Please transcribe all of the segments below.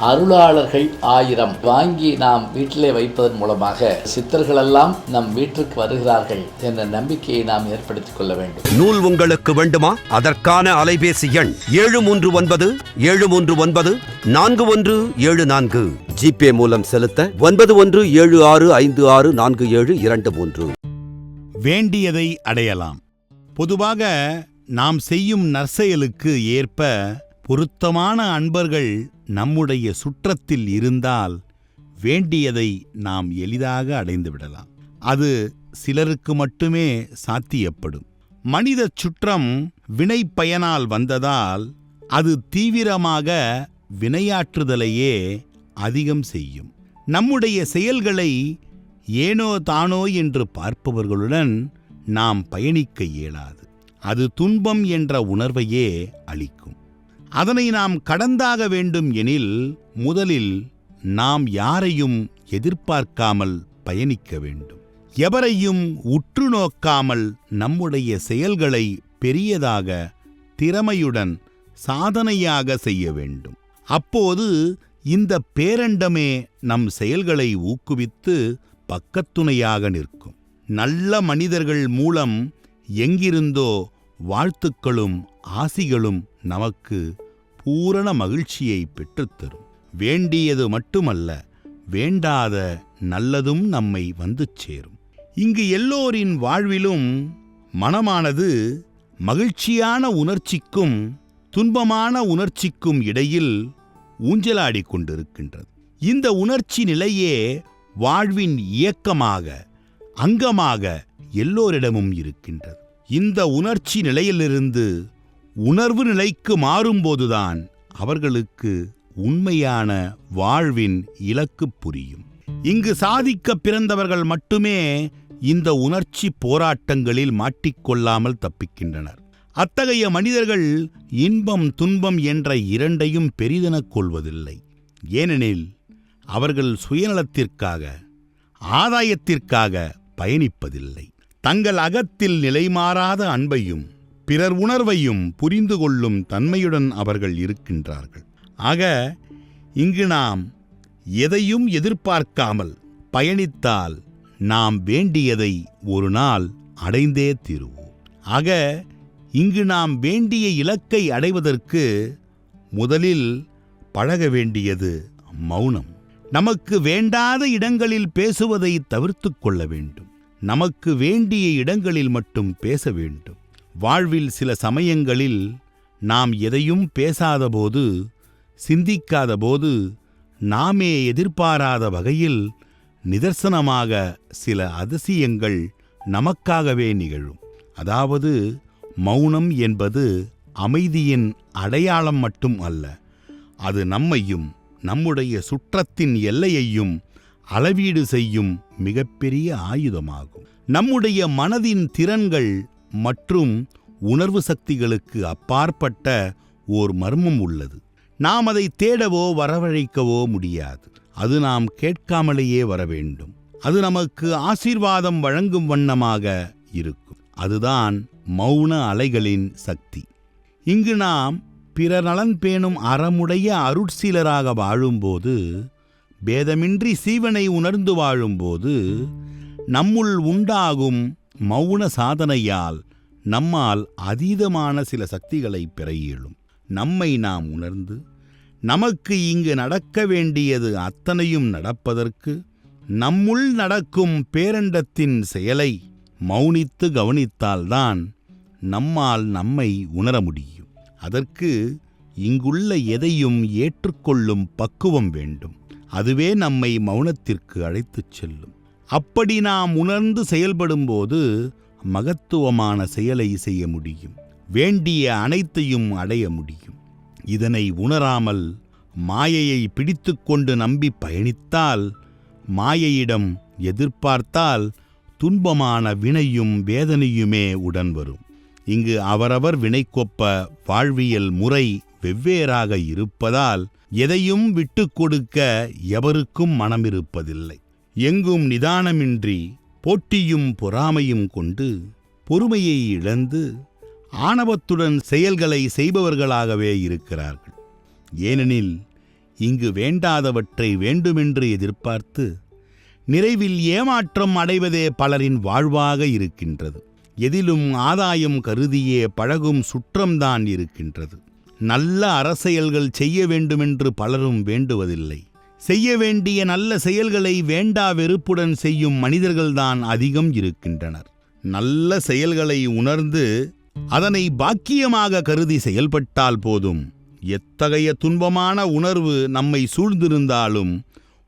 அருளாளர்கள் ஆயிரம் வாங்கி நாம் வீட்டிலே வைப்பதன் மூலமாக சித்தர்களெல்லாம் நம் வீட்டிற்கு வருகிறார்கள் என்ற நம்பிக்கையை நாம் ஏற்படுத்திக் கொள்ள வேண்டும். நூல் உங்களுக்கு வேண்டுமா? அதற்கான அலைபேசி எண் ஏழு மூன்று ஒன்பது ஏழு மூன்று ஒன்பது நான்கு ஒன்று ஏழு நான்கு ஜிபே மூலம் செலுத்த ஒன்பது ஒன்று ஏழு ஆறு ஐந்து ஆறு நான்கு ஏழு இரண்டு மூன்று. வேண்டியதை அடையலாம். பொதுவாக நாம் செய்யும் நற்செயலுக்கு ஏற்ப பொருத்தமான அன்பர்கள் நம்முடைய சுற்றத்தில் இருந்தால் வேண்டியதை நாம் எளிதாக அடைந்துவிடலாம் அது சிலருக்கு மட்டுமே சாத்தியப்படும். மனித சுற்றம் வினை பயனால் வந்ததால் அது தீவிரமாக வினையாற்றுதலையே அதிகம் செய்யும். நம்முடைய செயல்களை ஏனோ தானோ என்று பார்ப்பவர்களுடன் நாம் பயணிக்க இயலாது. அது துன்பம் என்ற உணர்வையே அளிக்கும். அதனை நாம் கடந்தாக வேண்டும் எனில் முதலில் நாம் யாரையும் எதிர்பார்க்காமல் பயணிக்க வேண்டும். எவரையும் உற்று நோக்காமல் நம்முடைய செயல்களை பெரியதாக திறமையுடன் சாதனையாக செய்ய வேண்டும். அப்போது இந்த பேரண்டமே நம் செயல்களை ஊக்குவித்து பக்கத்துணையாக நிற்கும். நல்ல மனிதர்கள் மூலம் எங்கிருந்தோ வாழ்த்துக்களும் ஆசிகளும் நமக்கு பூரண மகிழ்ச்சியை பெற்றுத்தரும். வேண்டியது மட்டுமல்ல வேண்டாத நல்லதும் நம்மை வந்து சேரும். இங்கு எல்லோரின் வாழ்விலும் மனமானது மகிழ்ச்சியான உணர்ச்சிக்கும் துன்பமான உணர்ச்சிக்கும் இடையில் ஊஞ்சலாடிக் கொண்டிருக்கின்றது. இந்த உணர்ச்சி நிலையே வாழ்வின் இயக்கமாக அங்கமாக எல்லோரிடமும் இருக்கின்றது. இந்த உணர்ச்சி நிலையிலிருந்து உணர்வு நிலைக்கு மாறும்போதுதான் அவர்களுக்கு உண்மையான வாழ்வின் இலக்கு புரியும். இங்கு சாதிக்க பிறந்தவர்கள் மட்டுமே இந்த உணர்ச்சி போராட்டங்களில் மாட்டிக்கொள்ளாமல் தப்பிக்கின்றனர். அத்தகைய மனிதர்கள் இன்பம் துன்பம் என்ற இரண்டையும் பெரிதெனக் கொள்வதில்லை. ஏனெனில் அவர்கள் சுயநலத்திற்காக ஆதாயத்திற்காக பயணிப்பதில்லை. தங்கள் அகத்தில் நிலைமாறாத அன்பையும் பிறர் உணர்வையும் புரிந்து கொள்ளும் தன்மையுடன் அவர்கள் இருக்கின்றார்கள். ஆக இங்கு நாம் எதையும் எதிர்பார்க்காமல் பயணித்தால் நாம் வேண்டியதை ஒரு நாள் அடைந்தே தீருவோம். ஆக இங்கு நாம் வேண்டிய இலக்கை அடைவதற்கு முதலில் பழக வேண்டியது மௌனம். நமக்கு வேண்டாத இடங்களில் பேசுவதை தவிர்த்து கொள்ள வேண்டும். நமக்கு வேண்டிய இடங்களில் மட்டும் பேச வேண்டும். வாழ்வில் சில சமயங்களில் நாம் எதையும் பேசாதபோது சிந்திக்காதபோது நாமே எதிர்பாராத வகையில் நிதர்சனமாக சில அதிசயங்கள் நமக்காகவே நிகழும். அதாவது மௌனம் என்பது அமைதியின் அடையாளம் மட்டும் அல்ல அது நம்மையும் நம்முடைய சுற்றத்தின் எல்லையையும் அளவீடு செய்யும் மிகப்பெரிய ஆயுதமாகும். நம்முடைய மனதின் திறன்கள் மற்றும் உணர்வு சக்திகளுக்கு அப்பாற்பட்ட ஓர் மர்மம் உள்ளது. நாம் அதை தேடவோ வரவழைக்கவோ முடியாது. அது நாம் கேட்காமலேயே வர வேண்டும். அது நமக்கு ஆசீர்வாதம் வழங்கும் வண்ணமாக இருக்கும். அதுதான் மௌன அலைகளின் சக்தி. இங்கு நாம் பிற நலன் பேணும் அறமுடைய அருட்சீலராக வாழும்போது பேதமின்றி சீவனை உணர்ந்து வாழும்போது நம்முள் உண்டாகும் மௌன சாதனையால் நம்மால் அதீதமான சில சக்திகளை பெற இயலும். நம்மை நாம் உணர்ந்து நமக்கு இங்கு நடக்க வேண்டியது அத்தனையும் நடப்பதற்கு நம்முள் நடக்கும் பேரண்டத்தின் செயலை மௌனித்து கவனித்தால்தான் நம்மால் நம்மை உணர முடியும். அதற்கு இங்குள்ள எதையும் ஏற்றுக்கொள்ளும் பக்குவம் வேண்டும். அதுவே நம்மை மௌனத்திற்கு அழைத்துச் செல்லும். அப்படி நாம் உணர்ந்து செயல்படும்போது மகத்துவமான செயலை செய்ய முடியும். வேண்டிய அனைத்தையும் அடைய முடியும். இதனை உணராமல் மாயையை பிடித்துக்கொண்டு நம்பி பயணித்தால் மாயையிடம் எதிர்பார்த்தால் துன்பமான வினையும் வேதனையுமே உடன் வரும். இங்கு அவரவர் வினைக்கொப்ப வாழ்வியல் முறை வெவ்வேறாக இருப்பதால் எதையும் விட்டு கொடுக்க எவருக்கும் மனமிருப்பதில்லை. எங்கும் நிதானமின்றி போட்டியும் பொறாமையும் கொண்டு பொறுமையை இழந்து ஆணவத்துடன் செயல்களை செய்பவர்களாகவே இருக்கிறார்கள். ஏனெனில் இங்கு வேண்டாதவற்றை வேண்டுமென்று எதிர்பார்த்து நிறைவில் ஏமாற்றம் அடைவதே பலரின் வாழ்வாக இருக்கின்றது. எதிலும் ஆதாயம் கருதியே பழகும் சுற்றம்தான் இருக்கின்றது. நல்ல அரசியல்கள் செய்ய வேண்டுமென்று பலரும் வேண்டுவதில்லை. செய்ய வேண்டிய நல்ல செயல்களை வேண்டா வெறுப்புடன் செய்யும் மனிதர்கள்தான் அதிகம் இருக்கின்றனர். நல்ல செயல்களை உணர்ந்து அதனை பாக்கியமாக கருதி செயல்பட்டால் போதும். எத்தகைய துன்பமான உணர்வு நம்மை சூழ்ந்திருந்தாலும்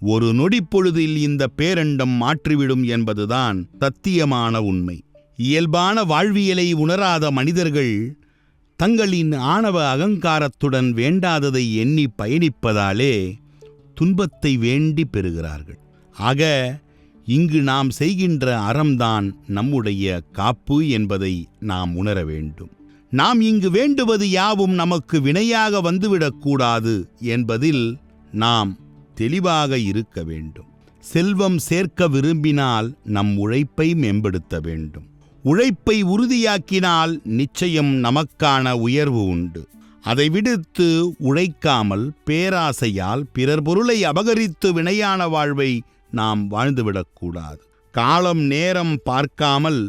ஒரு நொடிப்பொழுதில் இந்த பேரண்டம் மாற்றிவிடும் என்பதுதான் சத்தியமான உண்மை. இயல்பான வாழ்வியலை உணராத மனிதர்கள் தங்களின் ஆணவ அகங்காரத்துடன் வேண்டாததை எண்ணி பயணிப்பதாலே துன்பத்தை வேண்டி பெறுகிறார்கள். ஆக இங்கு நாம் செய்கின்ற அறம்தான் நம்முடைய காப்பு என்பதை நாம் உணர வேண்டும். நாம் இங்கு வேண்டுவது யாவும் நமக்கு வினையாக வந்துவிடக்கூடாது என்பதில் நாம் தெளிவாக இருக்க வேண்டும். செல்வம் சேர்க்க விரும்பினால் நம் உழைப்பை மேம்படுத்த வேண்டும். உழைப்பை உறுதியாக்கினால் நிச்சயம் நமக்கான உயர்வு உண்டு. அதை விடுத்து உழைக்காமல் பேராசையால் பிறர் பொருளை அபகரித்து வினையான வாழ்வை நாம் வாழ்ந்துவிடக்கூடாது காலம் நேரம் பார்க்காமல்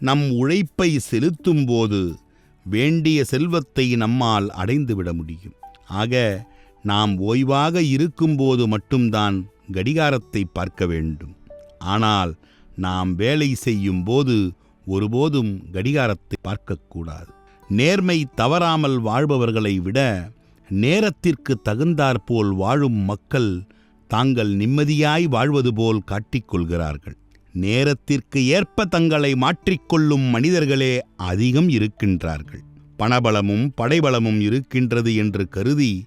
நம் உழைப்பை செலுத்தும் போது வேண்டிய செல்வத்தை நம்மால் அடைந்துவிட முடியும். ஆக நாம் ஓய்வாக இருக்கும்போது மட்டும்தான் கடிகாரத்தை பார்க்க வேண்டும். ஆனால் நாம் வேலை செய்யும் போது ஒருபோதும் கடிகாரத்தை பார்க்கக்கூடாது. நேர்மை தவறாமல் வாழ்பவர்களை விட நேரத்திற்கு தகுந்தாற்போல் வாழும் மக்கள் தாங்கள் நிம்மதியாய் வாழ்வது போல் காட்டிக்கொள்கிறார்கள். நேரத்திற்கு ஏற்ப தங்களை மாற்றிக்கொள்ளும் மனிதர்களே அதிகம் இருக்கின்றார்கள். பணபலமும் படைபலமும் இருக்கின்றது என்று கருதி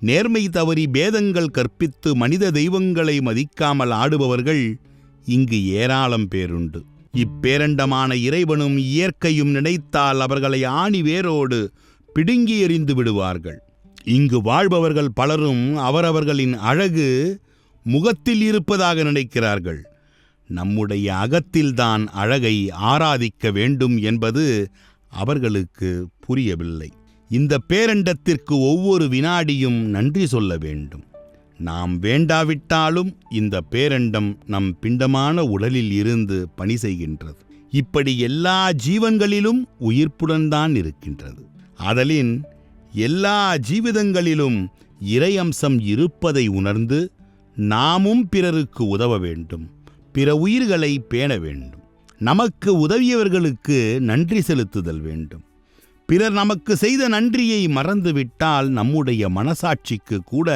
நேர்மை தவறி பேதங்கள் கற்பித்து மனித தெய்வங்களை மதிக்காமல் ஆடுபவர்கள் இங்கு ஏராளம் பேருண்டு. இப்பேரண்டமான இறைவனும் இயற்கையும் நினைத்தால் அவர்களை ஆணி வேரோடு பிடுங்கி எறிந்து விடுவார்கள். இங்கு வாழ்பவர்கள் பலரும் அவரவர்களின் அழகு முகத்தில் இருப்பதாக நினைக்கிறார்கள். நம்முடைய அகத்தில்தான் அழகை ஆராதிக்க வேண்டும் என்பது அவர்களுக்கு புரியவில்லை. இந்த பேரண்டத்திற்கு ஒவ்வொரு வினாடியும் நன்றி சொல்ல வேண்டும். நாம் வேண்டாவிட்டாலும் இந்த பேரண்டம் நம் பிண்டமான உடலில் இருந்து பணி செய்கின்றது. இப்படி எல்லா ஜீவன்களிலும் உயிர்ப்புடன் தான் இருக்கின்றது. அதலின் எல்லா ஜீவிதங்களிலும் இறையம்சம் இருப்பதை உணர்ந்து நாமும் பிறருக்கு உதவ வேண்டும். பிற உயிர்களை பேண வேண்டும். நமக்கு உதவியவர்களுக்கு நன்றி செலுத்துதல் வேண்டும். பிறர் நமக்கு செய்த நன்றியை மறந்துவிட்டால் நம்முடைய மனசாட்சிக்கு கூட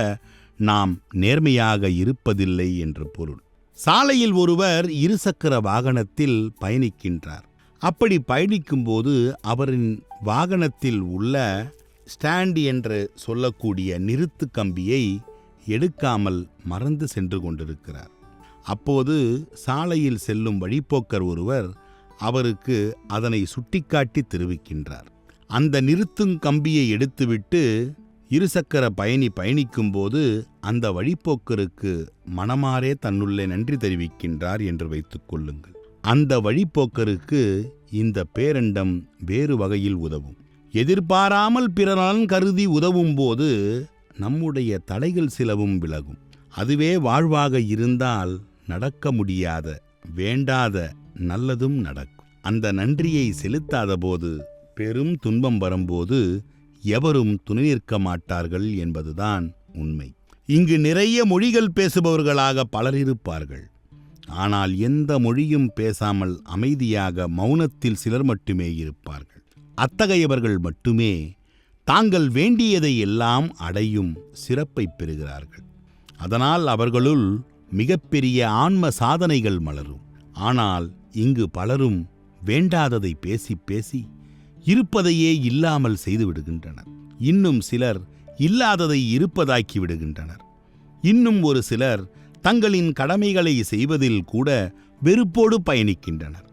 நாம் நேர்மையாக இருப்பதில்லை என்று பொருள். சாலையில் ஒருவர் இருசக்கர வாகனத்தில் பயணிக்கின்றார். அப்படி பயணிக்கும்போது அவரின் வாகனத்தில் உள்ள ஸ்டாண்ட் என்று சொல்லக்கூடிய நிறுத்து கம்பியை எடுக்காமல் மறந்து சென்று கொண்டிருக்கிறார். அப்போது சாலையில் செல்லும் வழிப்போக்கர் ஒருவர் அவருக்கு அதனை சுட்டிக்காட்டி தெரிவிக்கின்றார். அந்த நிறுத்தும் கம்பியை எடுத்துவிட்டு இருசக்கர பயணி பயணிக்கும்போது அந்த வழிப்போக்கருக்கு மனமாரே தன்னுள்ளே நன்றி தெரிவிக்கின்றார் என்று வைத்துக் கொள்ளுங்கள். அந்த வழிப்போக்கருக்கு இந்த பேரண்டம் வேறு வகையில் உதவும். எதிர்பாராமல் பிறநலன் கருதி உதவும் போது நம்முடைய தடைகள் சிலவும் விலகும். அதுவே வாழ்வாக இருந்தால் நடக்க முடியாத வேண்டாத நல்லதும் நடக்கும். அந்த நன்றியை செலுத்தாத போது பெரும் துன்பம் வரும்போது எவரும் துணை நிற்க மாட்டார்கள் என்பதுதான் உண்மை. இங்கு நிறைய மொழிகள் பேசுபவர்களாக பலர் இருப்பார்கள். ஆனால் எந்த மொழியும் பேசாமல் அமைதியாக மௌனத்தில் சிலர் மட்டுமே இருப்பார்கள். அத்தகையவர்கள் மட்டுமே தாங்கள் வேண்டியதை எல்லாம் அடையும் சிறப்பை பெறுகிறார்கள். அதனால் அவர்களுள் மிகப்பெரிய ஆன்ம சாதனைகள் மலரும். ஆனால் இங்கு பலரும் வேண்டாததை பேசி பேசி இருப்பதையே இல்லாமல் செய்து விடுகின்றனர் இன்னும் சிலர் இல்லாததை இருப்பதாக்கி விடுகின்றனர். இன்னும் ஒரு சிலர் தங்களின் கடமைகளை செய்வதில் கூட வெறுப்போடு பயணிக்கின்றனர்.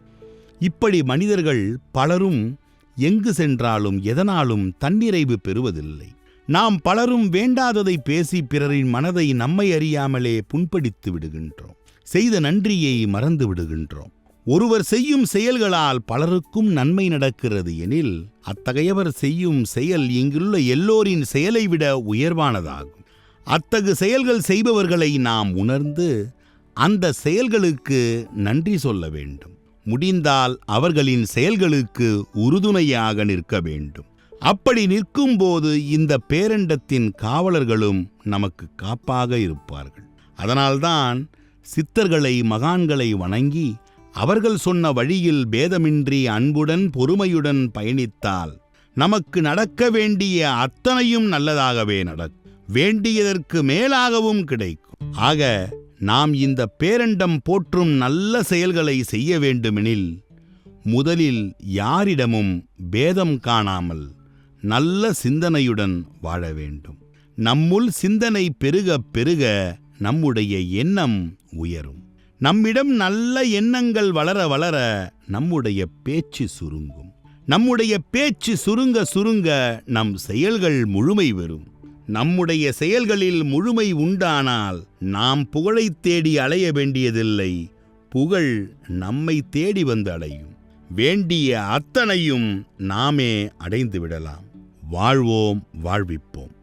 இப்படி மனிதர்கள் பலரும் எங்கு சென்றாலும் எதனாலும் தன்னிறைவு பெறுவதில்லை. நாம் பலரும் வேண்டாததை பேசி பிறரின் மனதை நம்மை அறியாமலே புண்படித்து விடுகின்றோம். செய்த நன்றியை மறந்து விடுகின்றோம். ஒருவர் செய்யும் செயல்களால் பலருக்கும் நன்மை நடக்கிறது எனில் அத்தகையவர் செய்யும் செயல் இங்குள்ள எல்லோரின் செயலை விட உயர்வானதாகும். அத்தகு செயல்கள் செய்பவர்களை நாம் உணர்ந்து அந்த செயல்களுக்கு நன்றி சொல்ல வேண்டும். முடிந்தால் அவர்களின் செயல்களுக்கு உறுதுணையாக நிற்க வேண்டும். அப்படி நிற்கும்போது இந்த பேரண்டத்தின் காவலர்களும் நமக்கு காப்பாக இருப்பார்கள். அதனால்தான் சித்தர்களை மகான்களை வணங்கி அவர்கள் சொன்ன வழியில் பேதமின்றி அன்புடன் பொறுமையுடன் பயணித்தால் நமக்கு நடக்க வேண்டிய அத்தனையும் நல்லதாகவே நடக்கும். வேண்டியதற்கு மேலாகவும் கிடைக்கும். ஆக நாம் இந்த பேரண்டம் போற்றும் நல்ல செயல்களை செய்ய வேண்டுமெனில் முதலில் யாரிடமும் பேதம் காணாமல் நல்ல சிந்தனையுடன் வாழ வேண்டும். நம்முள் சிந்தனை பெருக பெருக நம்முடைய எண்ணம் உயரும். நம்மிடம் நல்ல எண்ணங்கள் வளர வளர நம்முடைய பேச்சு சுருங்கும். நம்முடைய பேச்சு சுருங்க சுருங்க நம் செயல்கள் முழுமை பெறும். நம்முடைய செயல்களில் முழுமை உண்டானால் நாம் புகழைத் தேடி அலைய வேண்டியதில்லை. புகழ் நம்மை தேடி வந்து அடையும் வேண்டிய அத்தனையும் நாமே அடைந்து விடலாம். வாழ்வோம் வாழ்விப்போம்.